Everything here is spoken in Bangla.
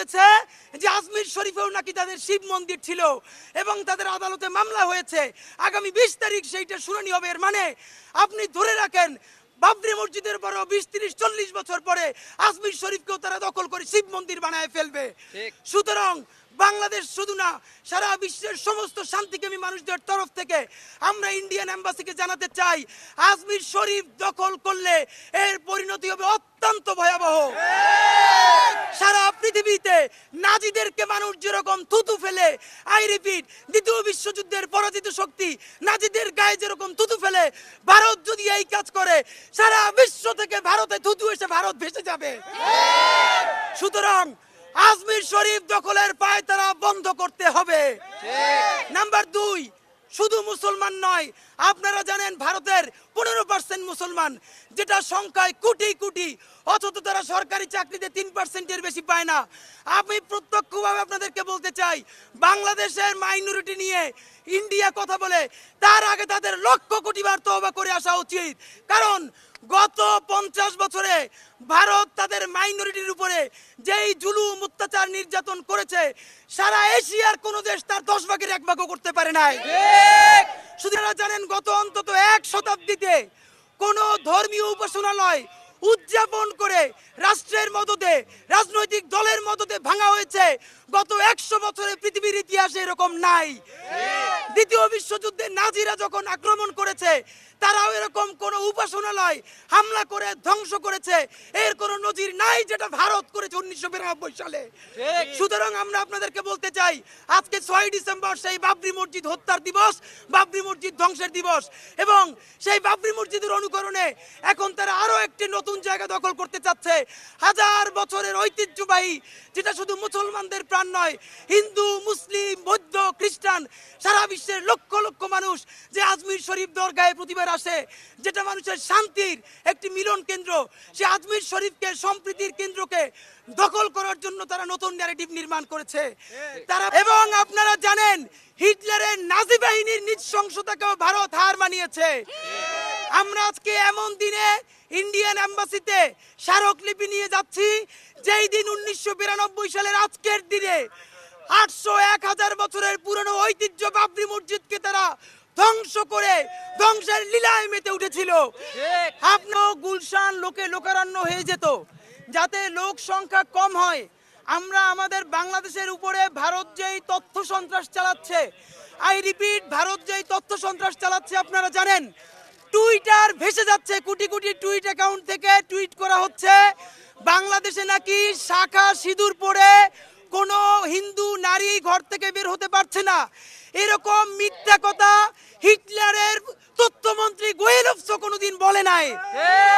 বলেছে যে আজমির শরীফেও নাকি তাদের শিব মন্দির ছিল এবং তাদের আদালতে মামলা হয়েছে। আগামী বিশ তারিখ সেইটা শুনানি হবে। এর মানে আপনি ধরে রাখেন বাবরি মসজিদের পরেও বিশ তিরিশ চল্লিশ বছর পরে আজমির শরীফকেও তারা দখল করে শিব মন্দির বানায় ফেলবে। সুতরাং বাংলাদেশ শুধু না, সারা বিশ্বের সমস্ত শান্তিকামী মানুষদের তরফ থেকে আমরা ইন্ডিয়ান এম্বাসিকে জানাতে চাই, আজমির শরীফ দখল করলে এর পরিণতি হবে অত্যন্ত ভয়াবহ। সারা পৃথিবীতে নাজিদেরকে মানুষ যেরকম থুতু ফেলে, আই রিপিট, দ্বিতীয় বিশ্বযুদ্ধের পরাজিত শক্তি নাজিদের গায়ে যেরকম থুতু ফেলে, ভারত যদি এই কাজ করে, সারা বিশ্ব থেকে ভারতে থুতু এসে ভারত ভেসে যাবে। সুতরাং আজমির শরীফ দখলের পায়তারা বন্ধ করতে হবে। নাম্বার দুই শুধু মুসলমান নয় আপনারা জানেন ভারতের পনেরো মুসলমান যেটা সংখ্যায় কোটি কোটি অথচ তারা সরকারি চাকরিতে তিন পার্সেন্টের বেশি পায় না। আমি প্রত্যক্ষভাবে আপনাদেরকে বলতে চাই বাংলাদেশের মাইনরিটি নিয়ে ইন্ডিয়া কথা বলে তার আগে তাদের লক্ষ কোটি বার তহবা করে আসা উচিত। কারণ গত পঞ্চাশ বছরে ভারত তাদের মাইনরিটির উপরে যেই জুলুম অত্যাচার নির্যাতন করেছে সারা এশিয়ার কোন দেশ তার দশ ভাগের এক ভাগও করতে পারে নাই। শুধু জানেন গত অন্তত এক শতাব্দীতে কোন ধর্মীয় উপাসনালয় উদযাপন করে রাষ্ট্রের মদতে রাজনৈতিক দলের মদতে ভাঙা হয়েছে। গত একশো বছরে পৃথিবীর ইতিহাসে এরকম নাই। দ্বিতীয় বিশ্বযুদ্ধে নাজিরা যখন আক্রমণ করেছে তারাও এরকম কোন উপাসনালয় হামলা করে ধ্বংস করেছে। এর কোনো নজির নাই যেটা ভারত করেছে উনিশশো বিরানব্বই সালে। সুতরাং আমরা আপনাদেরকে বলতে চাই আজকে ছয় ডিসেম্বর সেই বাবরি মসজিদ হত্যার দিবস বাবরি মসজিদ ধ্বংসের দিবস। এবং সেই বাবরি মসজিদের অনুকরণে এখন তারা আরও একটি নতুন জায়গা দখল করতে চাচ্ছে। হাজার বছরের ঐতিহ্যবাহী যেটা শুধু মুসলমানদের প্রাণ নয় হিন্দু মুসলিম বৌদ্ধ খ্রিস্টান সারা বিশ্বের লক্ষ লক্ষ মানুষ যে আজমির শরীফ দরগায় প্রতিবার আসে, যেটা মানুষের শান্তির একটি মিলন কেন্দ্র। সে আজমির শরীফকে, সম্প্রীতির কেন্দ্রকে দখল করার জন্য তারা নতুন ন্যারেটিভ নির্মাণ করেছে। তারা এবং আপনারা জানেন, হিটলারের নাজি বাহিনীর নৃশংসতাকেও ভারত হার মানিয়েছে। আমরা আজকে এমন দিনে ইন্ডিয়ান এম্বাসিতে স্মারকলিপি নিয়ে যাচ্ছি, যেই দিন উনিশশো বিরানব্বই সালের আজকের দিনে আটশো এক হাজার বছরের পুরনো ঐতিহ্য বাবরি মসজিদকে তারা ধ্বংস করে ধ্বংসের লীলায় মেতে উঠেছিল। আপনার গুলশান লোকে লোকারণ্য হয়ে যেত যাতে লোক সংখ্যা কম হয়। আমরা আমাদের বাংলাদেশের উপরে ভারত যেই তথ্য সন্ত্রাস চালাচ্ছে আই রিপিট ভারত যেই তথ্য সন্ত্রাস চালাচ্ছে আপনারা জানেন? টুইটার ভেসে যাচ্ছে কোটি কোটি টুইট অ্যাকাউন্ট থেকে টুইট করা হচ্ছে বাংলাদেশে নাকি শাখা সিঁদুর পরে কোনো হিন্দু নারী ঘর থেকে বের হতে পারছে না। এরকম মিথ্যা কথা হিটলারের